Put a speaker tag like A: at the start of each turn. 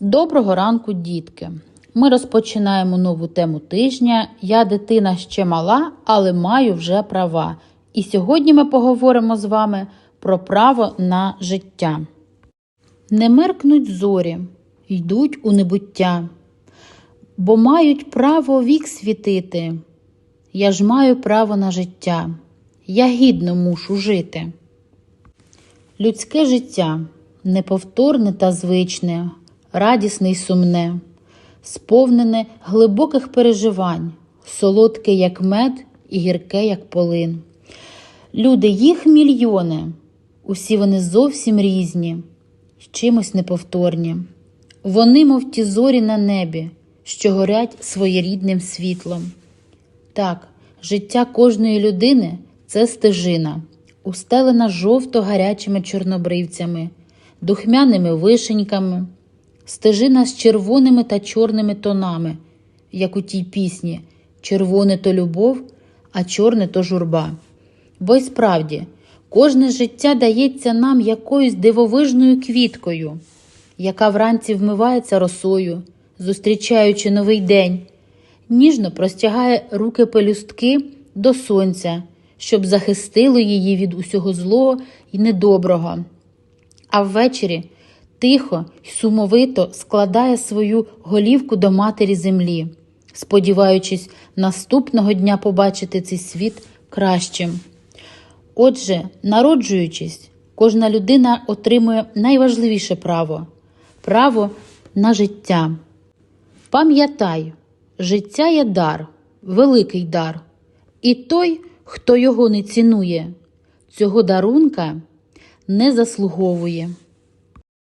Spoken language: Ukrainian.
A: Доброго ранку, дітки! Ми розпочинаємо нову тему тижня. Я дитина ще мала, але маю вже права. І сьогодні ми поговоримо з вами про право на життя. Не меркнуть зорі, йдуть у небуття, бо мають право вік світити. Я ж маю право на життя, я гідно мушу жити. Людське життя неповторне та звичне, радісне й сумне, сповнене глибоких переживань, солодке, як мед, і гірке, як полин. Люди їх мільйони, усі вони зовсім різні, чимось неповторні. Вони, мов ті зорі на небі, що горять своєрідним світлом. Так, життя кожної людини це стежина, устелена жовто гарячими чорнобривцями, духмяними вишеньками, стежина з червоними та чорними тонами, як у тій пісні червоне то любов, а чорне то журба. Бо й справді, кожне життя дається нам якоюсь дивовижною квіткою, яка вранці вмивається росою, зустрічаючи новий день ніжно простягає руки пелюстки до сонця, щоб захистило її від усього злого і недоброго. А ввечері тихо й сумовито складає свою голівку до матері землі, сподіваючись наступного дня побачити цей світ кращим. Отже, народжуючись, кожна людина отримує найважливіше право право на життя. Пам'ятай, життя є дар, великий дар, і той, хто його не цінує, цього дарунка не заслуговує.